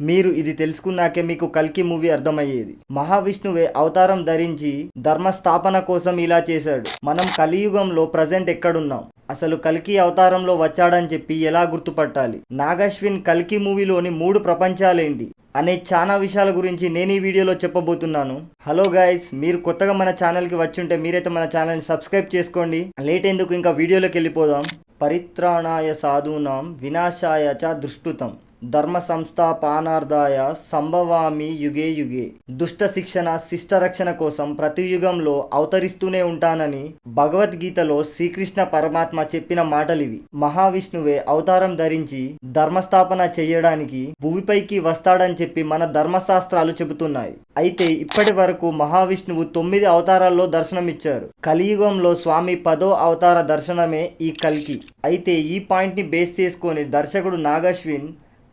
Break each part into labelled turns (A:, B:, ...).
A: మీరు ఇది తెలుసుకున్నాకే మీకు కల్కి మూవీ అర్థమయ్యేది. మహావిష్ణువే అవతారం ధరించి ధర్మస్థాపన కోసం ఇలా చేశాడు. మనం కలియుగంలో ప్రజెంట్ ఎక్కడున్నాం? అసలు కల్కి అవతారంలో వచ్చాడని చెప్పి ఎలా గుర్తుపట్టాలి? నాగశ్విన్ కల్కి మూవీలోని మూడు ప్రపంచాలేంటి? అనే చాలా విషయాల గురించి నేను ఈ వీడియోలో చెప్పబోతున్నాను. హలో గాయస్ మీరు కొత్తగా మన ఛానల్కి వచ్చుంటే మీరైతే మన ఛానల్ని సబ్స్క్రైబ్ చేసుకోండి. లేట్ ఎందుకు ఇంకా వీడియోలోకి వెళ్ళిపోదాం. పరిత్రాణాయ సాధూనాం వినాశాయ చ దృష్టుతం. ధర్మ సంస్థాపానార్థాయ సంభవామి యుగే యుగే. దుష్ట శిక్షణ శిష్ట రక్షణ కోసం ప్రతి యుగంలో అవతరిస్తూనే ఉంటానని భగవద్గీతలో శ్రీకృష్ణ పరమాత్మ చెప్పిన మాటలివి. మహావిష్ణువే అవతారం ధరించి ధర్మస్థాపన చేయడానికి భూమిపైకి వస్తాడని చెప్పి మన ధర్మశాస్త్రాలు చెబుతున్నాయి. అయితే ఇప్పటి వరకు మహావిష్ణువు తొమ్మిది అవతారాల్లో దర్శనమిచ్చారు. కలియుగంలో స్వామి పదో అవతార దర్శనమే ఈ కల్కి. అయితే ఈ పాయింట్ని బేస్ చేసుకొని దర్శకుడు నాగశ్విన్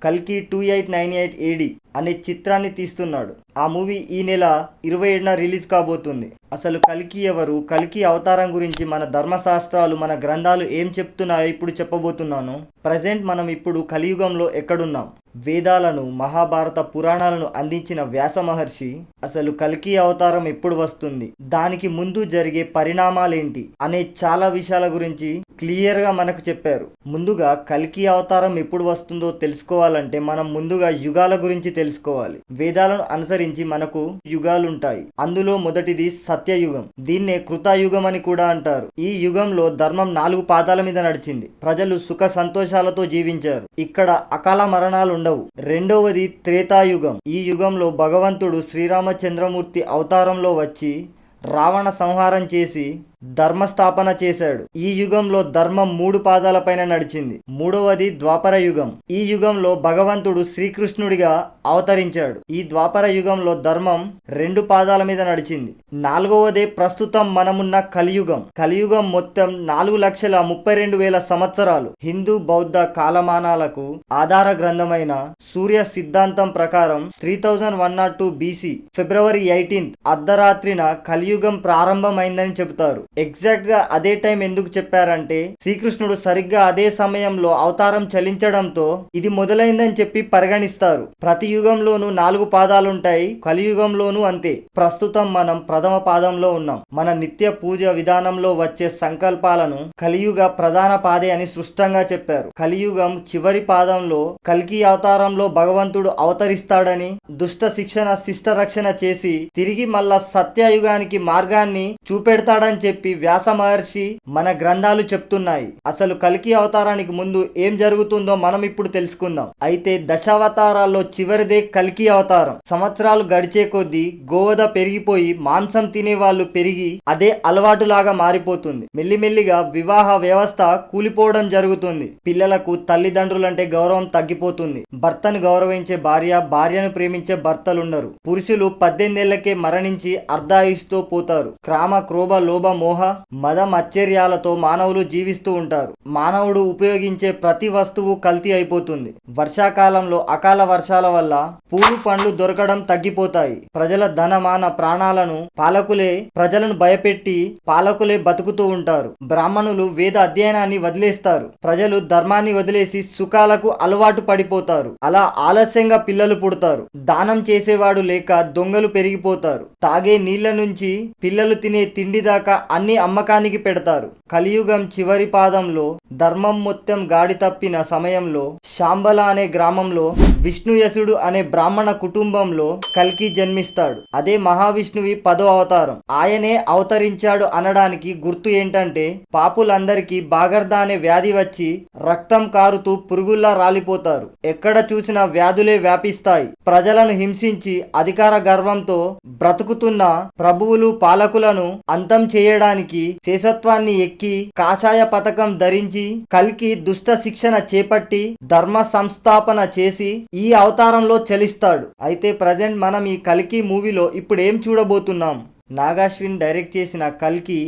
A: కల్కి two eight nine eight AD అనే చిత్రాన్ని తీస్తున్నాడు. ఆ మూవీ ఈ నెల ఇరవై ఏడున రిలీజ్ కాబోతుంది. అసలు కల్కి ఎవరు? కల్కి అవతారం గురించి మన ధర్మశాస్త్రాలు మన గ్రంథాలు ఏం చెప్తున్నాయో ఇప్పుడు చెప్పబోతున్నాను. ప్రజెంట్ మనం ఇప్పుడు కలియుగంలో ఎక్కడున్నాం? వేదాలను మహాభారత పురాణాలను అందించిన వ్యాస మహర్షి అసలు కల్కి అవతారం ఎప్పుడు వస్తుంది? దానికి ముందు జరిగే పరిణామాలేంటి? అనే చాలా విషయాల గురించి క్లియర్గా మనకు చెప్పారు. ముందుగా కల్కి అవతారం ఎప్పుడు వస్తుందో తెలుసుకోవాలంటే మనం ముందుగా యుగాల గురించి తెలుసుకోవాలి. వేదాలను అనుసరించి మనకు యుగాలుంటాయి. అందులో మొదటిది సత్యయుగం. దీన్నే కృతాయుగం అని కూడా అంటారు. ఈ యుగంలో ధర్మం నాలుగు పాదాల మీద నడిచింది. ప్రజలు సుఖ సంతోషాలతో జీవించారు. ఇక్కడ అకాల మరణాలు ఉండవు రెండవది త్రేతాయుగం. ఈ యుగంలో భగవంతుడు శ్రీరామచంద్రమూర్తి అవతారంలో వచ్చి రావణ సంహారం చేసి ధర్మస్థాపన చేశాడు. ఈ యుగంలో ధర్మం మూడు పాదాలపైన నడిచింది. మూడవది ద్వాపర యుగం. ఈ యుగంలో భగవంతుడు శ్రీకృష్ణుడిగా అవతరించాడు. ఈ ద్వాపర యుగంలో ధర్మం రెండు పాదాల మీద నడిచింది. నాలుగవదే ప్రస్తుతం మనమున్న కలియుగం. కలియుగం మొత్తం నాలుగు లక్షల ముప్పై రెండు వేల సంవత్సరాలు. హిందూ బౌద్ధ కాలమానాలకు ఆధార గ్రంథమైన సూర్య సిద్ధాంతం ప్రకారం three thousand one not two BC February eighteenth అర్ధరాత్రిన కలియుగం ప్రారంభమైందని చెబుతారు. ఎగ్జాక్ట్గా అదే టైం ఎందుకు చెప్పారంటే శ్రీకృష్ణుడు సరిగ్గా అదే సమయంలో అవతారం చలించడంతో ఇది మొదలైందని చెప్పి పరిగణిస్తారు. ప్రతి యుగంలోనూ నాలుగు పాదాలుంటాయి కలియుగంలోనూ అంతే. ప్రస్తుతం మనం ప్రథమ పాదంలో ఉన్నాం. మన నిత్య పూజ విధానంలో వచ్చే సంకల్పాలను కలియుగ ప్రధాన పాదే అని స్పష్టంగా చెప్పారు. కలియుగం చివరి పాదంలో కల్కి అవతారంలో భగవంతుడు అవతరిస్తాడని దుష్ట శిక్షణ శిష్ట రక్షణ చేసి తిరిగి మళ్ళా సత్యయుగానికి మార్గాన్ని చూపెడతాడని చెప్పి వ్యాస మహర్షి మన గ్రంథాలు చెప్తున్నాయి. అసలు కల్కి అవతారానికి ముందు ఏం జరుగుతుందో మనం ఇప్పుడు తెలుసుకుందాం. అయితే దశావతారాల్లో చివరిదే కల్కి అవతారం. సంవత్సరాలు గడిచే కొద్దీ గోవద పెరిగిపోయి మాంసం తినే వాళ్ళు పెరిగి అదే అలవాటులాగా మారిపోతుంది. మెల్లిమెల్లిగా వివాహ వ్యవస్థ కూలిపోవడం జరుగుతుంది. పిల్లలకు తల్లిదండ్రులంటే గౌరవం తగ్గిపోతుంది. భర్తను గౌరవించే భార్య భార్యను ప్రేమించే భర్తలుండరు. పురుషులు పద్దెనిమిదేళ్ళకే మరణించి అర్ధాయుష్తో పోతారు. క్రామ క్రోభ లోభ మోహ మద మచ్చర్యాలతో మానవులు జీవిస్తూ ఉంటారు. మానవుడు ఉపయోగించే ప్రతి వస్తువు కల్తీ అయిపోతుంది. వర్షాకాలంలో అకాల వర్షాల వల్ల పూలు పండ్లు దొరకడం తగ్గిపోతాయి. ప్రజల ధనమాన ప్రాణాలను పాలకులే ప్రజలను భయపెట్టి పాలకులే బతుకుతూ ఉంటారు. బ్రాహ్మణులు వేద అధ్యయనాన్ని వదిలేస్తారు. ప్రజలు ధర్మాన్ని వదిలేసి సుఖాలకు అలవాటు పడిపోతారు. అలా ఆలస్యంగా పిల్లలు పుడతారు. దానం చేసేవాడు లేక దొంగలు పెరిగిపోతారు. తాగే నీళ్ళ నుంచి పిల్లలు తినే తిండి దాకా అన్ని అమ్మకానికి పెడతారు. కలియుగం చివరి పాదంలో ధర్మం మొత్తం గాడి తప్పిన సమయంలో శాంబల అనే గ్రామంలో విష్ణుయసుడు అనే బ్రాహ్మణ కుటుంబంలో కల్కి జన్మిస్తాడు. అదే మహావిష్ణువి పదో అవతారం. ఆయనే అవతరించాడు అనడానికి గుర్తు ఏంటంటే పాపులందరికీ బాగర్దా అనే వ్యాధి వచ్చి రక్తం కారుతూ పురుగుల్లా రాలిపోతారు. ఎక్కడ చూసినా వ్యాధులే వ్యాపిస్తాయి. ప్రజలను హింసించి అధికార గర్వంతో బ్రతుకుతున్న ప్రభువులు పాలకులను అంతం చేయడానికి శేషత్వాన్ని ఎక్కి కాషాయ పథకం ధరించి కల్కి దుష్ట శిక్షణ చేపట్టి ధర్మ సంస్థాపన చేసి ఈ అవతారంలో చలిస్తాడు. అయితే ప్రజెంట్ మనం ఈ కల్కి మూవీలో ఇప్పుడు ఏం చూడబోతున్నాం? నాగాశ్విన్ డైరెక్ట్ చేసిన కల్కి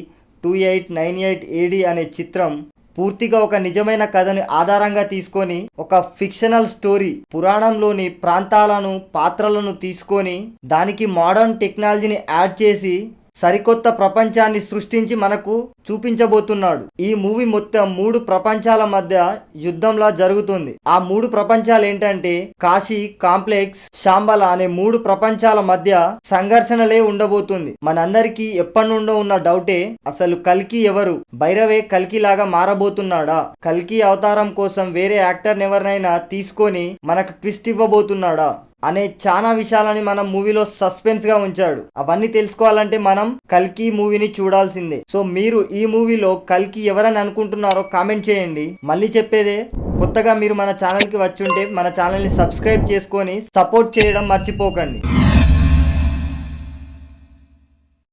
A: two eight nine eight AD అనే చిత్రం పూర్తిగా ఒక నిజమైన కథని ఆధారంగా తీసుకొని ఒక ఫిక్షనల్ స్టోరీ పురాణంలోని ప్రాంతాలను పాత్రలను తీసుకొని దానికి మోడర్న్ టెక్నాలజీని యాడ్ చేసి సరికొత్త ప్రపంచాన్ని సృష్టించి మనకు చూపించబోతున్నాడు. ఈ మూవీ మొత్తం మూడు ప్రపంచాల మధ్య యుద్ధంలా జరుగుతుంది. ఆ మూడు ప్రపంచాలు ఏంటంటే కాశీ కాంప్లెక్స్ శాంబల అనే మూడు ప్రపంచాల మధ్య సంఘర్షణలే ఉండబోతుంది. మనందరికీ ఎప్పటి నుండో ఉన్న డౌటే అసలు కల్కి ఎవరు? భైరవే కల్కి లాగా మారబోతున్నాడా? కల్కి అవతారం కోసం వేరే యాక్టర్ ఎవరినైనా తీసుకొని మనకు ట్విస్ట్ ఇవ్వబోతున్నాడా? అనే చాలా విషయాలని మనం మూవీలో సస్పెన్స్గా ఉంచాడు. అవన్నీ తెలుసుకోవాలంటే మనం కల్కి మూవీని చూడాల్సిందే. సో మీరు ఈ మూవీలో కల్కి ఎవరని అనుకుంటున్నారో కామెంట్ చేయండి. మళ్ళీ చెప్పేదే కొత్తగా మీరు మన ఛానల్కి వచ్చుంటే మన ఛానల్ని సబ్స్క్రైబ్ చేసుకొని సపోర్ట్ చేయడం మర్చిపోకండి.